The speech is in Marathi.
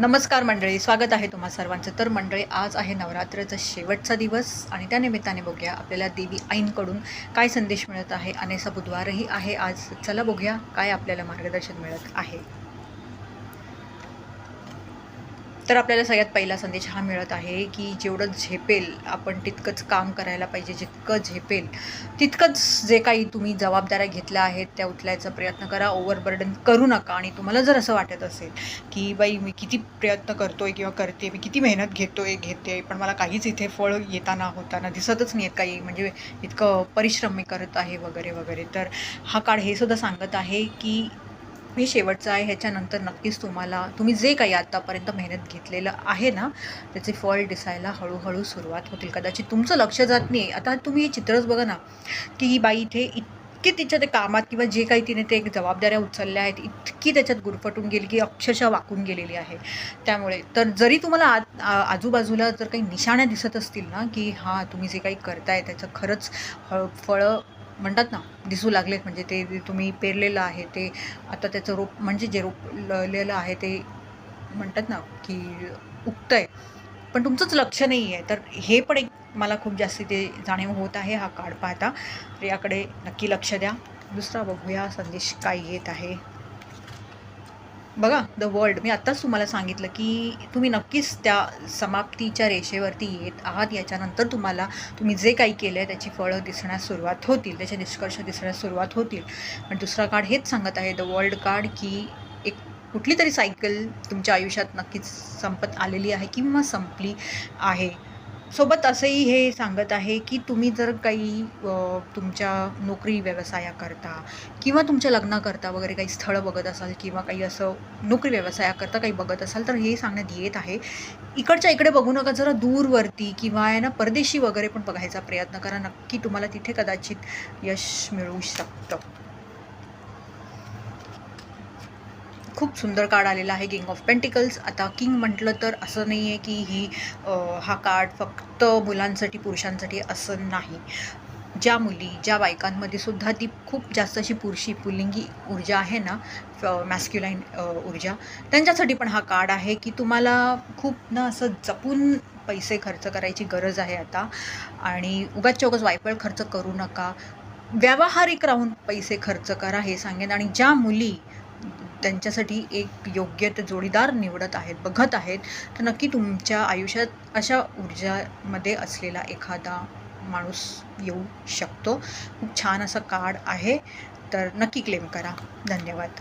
नमस्कार मंडळी स्वागत आहे तुम्हा सर्वांचं. तर मंडळी आज आहे नवरात्राचा शेवटचा दिवस आणि त्या निमित्ताने बघूया आपल्याला देवी आईंकडून काय संदेश मिळत आहे. आणि असा बुधवारही आहे आज. चला बघूया काय आपल्याला मार्गदर्शन मिळत आहे. तर आपल्याला सगळ्यात पहिला संदेश हा मिळत आहे की जेवढं झेपेल आपण तितकंच काम करायला पाहिजे जितकं झेपेल तितकंच जे काही तुम्ही जबाबदाऱ्या घेतल्या आहेत त्या उचलायचा प्रयत्न करा ओव्हरबर्डन करू नका. आणि तुम्हाला जर असं वाटत असेल की बाई मी किती प्रयत्न करतो आहे किंवा करते मी किती मेहनत घेतो आहे घेते पण मला काहीच इथे फळ येताना होताना दिसतच नाही आहेत काही म्हणजे इतकं परिश्रम मी करत आहे वगैरे वगैरे तर हा काळ हे सुद्धा सांगत आहे की मी शेवटचं आहे ह्याच्यानंतर नक्कीच तुम्हाला तुम्ही जे काही आत्तापर्यंत मेहनत घेतलेलं आहे ना त्याचे फळ दिसायला हळूहळू सुरुवात होतील. कदाचित तुमचं लक्ष जात नाही. आता तुम्ही हे चित्रच बघा ना की ही बाई इथे इतकी तिच्या ते कामात किंवा जे काही तिने ते एक जबाबदाऱ्या उचलल्या आहेत इतकी त्याच्यात गुरफटून गेली की अक्षरशः वाकून गेलेली आहे. त्यामुळे तर जरी तुम्हाला आ आजूबाजूला जर काही निशाण्या दिसत असतील ना की हां तुम्ही जे काही करताय त्याचं खरंच फळं म्हणतात ना दिसू लागलेत. म्हणजे ते जे तुम्ही पेरलेलं आहे ते आता त्याचं रोप म्हणजे जे रोप ललेलं आहे ते म्हणतात ना की उगतंय. पण तुमचंच लक्ष नाही आहे तर हे पण एक मला खूप जास्ती ते जाणीव होत आहे हा कार्ड पाहता. तर याकडे नक्की लक्ष द्या. दुसरा बघूया संदेश काय येत आहे. बघा द वर्ल्ड मी आत्ताच तुम्हाला सांगितलं की तुम्ही नक्कीच त्या समाप्तीच्या रेषेवरती येत आहात. याच्यानंतर तुम्हाला तुम्ही जे काही केलं आहे त्याची फळं दिसण्यास सुरुवात होतील त्याचे निष्कर्ष दिसण्यास सुरुवात होतील. पण दुसरा कार्ड हेच सांगत आहे द वर्ल्ड कार्ड की एक कुठली तरी सायकल तुमच्या आयुष्यात नक्कीच संपत आलेली आहे किंवा संपली आहे. सोबत असंही हे सांगत आहे की तुम्ही जर काही तुमच्या नोकरी व्यवसायाकरता किंवा तुमच्या लग्नाकरता वगैरे काही स्थळं बघत असाल किंवा काही असं नोकरी व्यवसायाकरता काही बघत असाल तर हे सांगण्यात येत आहे. इकडच्या इकडे बघू नका जरा दूरवरती किंवा आहे ना परदेशी वगैरे पण बघायचा प्रयत्न करा. नक्की तुम्हाला तिथे कदाचित यश मिळू शकतं. खूप सुंदर कार्ड आलेला आहे किंग ऑफ पेंटिकल्स आता किंग म्हटलं तर असं नाही आहे की ही हा कार्ड फक्त मुलांसाठी पुरुषांसाठी असं नाही. ज्या मुली ज्या बायकांमध्ये सुद्धा ती खूप जास्त अशी पुरुषी पुलिंगी ऊर्जा आहे ना मॅस्क्युलाईन ऊर्जा त्यांच्यासाठी पण हा कार्ड आहे की तुम्हाला खूप ना असं जपून पैसे खर्च करायची गरज आहे आता. आणि उगाच चौकच वायफळ खर्च करू नका. व्यावहारिक राहून पैसे खर्च करा हे सांगेन. आणि ज्या मुली त्यांच्यासाठी एक योग्य ते जोडीदार निवडत आहेत बघत आहेत. तर नक्की तुमच्या आयुष्यात अशा ऊर्जामध्ये असलेला एखादा माणूस येऊ शकतो. खूप छान असं कार्ड आहे. तर नक्की क्लेम करा. धन्यवाद.